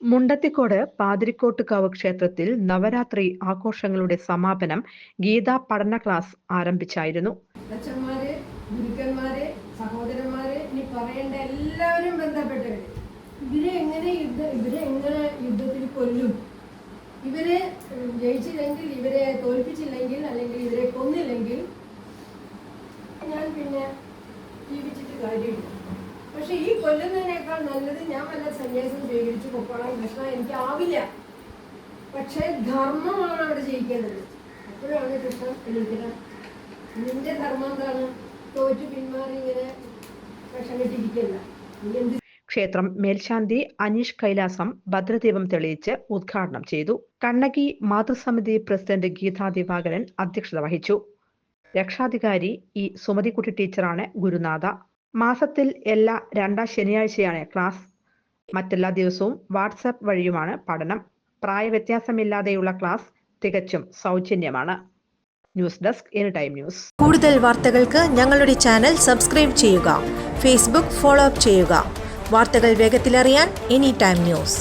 മുണ്ടത്തിക്കോട് പാതിരിക്കോട്ടുകാവ് ക്ഷേത്രത്തിൽ നവരാത്രി ആഘോഷങ്ങളുടെ സമാപനം ഗീതാ പഠന ക്ലാസ് ആരംഭിച്ചായിരുന്നു. അച്ഛന്മാരെ ഗുരുക്കന്മാരെ സഹോദരന്മാരെ ഇനി പറയേണ്ട എല്ലാവരും ബന്ധപ്പെട്ടവര് ഇവരെ എങ്ങനെ യുദ്ധ ഇവരെ എങ്ങനെ യുദ്ധത്തിൽ കൊല്ലും? ഇവരെ ജയിച്ചില്ലെങ്കിൽ ഇവരെ തോൽപ്പിച്ചില്ലെങ്കിൽ അല്ലെങ്കിൽ ഇവരെ കൊന്നില്ലെങ്കിൽ ഞാൻ പിന്നെ ജീവിച്ചിട്ട് കാര്യമില്ല. പക്ഷെ ഈ കൊല്ലുന്നതിനേക്കാൾ നല്ലത് ഞാൻ വല്ല സന്യാസം സ്വീകരിച്ചു പൊക്കോളാം കൃഷ്ണ എനിക്കാവില്ല പക്ഷേ ധർമ്മമാണ് അവിടെ ജയിക്കേണ്ടത്. അപ്പോഴാണ് കൃഷ്ണൻ എണീക്കുന്നത്. നിന്റെ ധർമ്മം എന്താണ്? തോറ്റു പിന്മാറി ഇങ്ങനെ വിഷം കെട്ടിരിക്കല്ല എന്ത് ക്ഷേത്രം മേൽശാന്തി അനീഷ് കൈലാസം ഭദ്രദീപം തെളിയിച്ച് ഉദ്ഘാടനം ചെയ്തു. കണ്ണകി മാതൃസമിതി പ്രസിഡന്റ് ഗീതാ ദിവാകരൻ അധ്യക്ഷത വഹിച്ചു. രക്ഷാധികാരി ഇ സുമതിക്കുട്ടി ടീച്ചറാണ് ഗുരുനാഥ. മാസത്തിൽ എല്ലാ രണ്ടാം ശനിയാഴ്ചയാണ് ക്ലാസ്. മറ്റെല്ലാ ദിവസവും വാട്സാപ്പ് വഴിയുമാണ് പഠനം. പ്രായവ്യത്യാസമില്ലാതെയുള്ള ക്ലാസ് തികച്ചും സൗജന്യമാണ്. News desk any time news കൂടുതൽ വാർത്തകൾക്ക് ഞങ്ങളുടെ ചാനൽ സബ്സ്ക്രൈബ് ചെയ്യുക. ഫേസ്ബുക്ക് ഫോളോ അപ്പ് ചെയ്യുക. വാർത്തകൾ വേഗത്തിലറിയാൻ എനി ടൈം ന്യൂസ്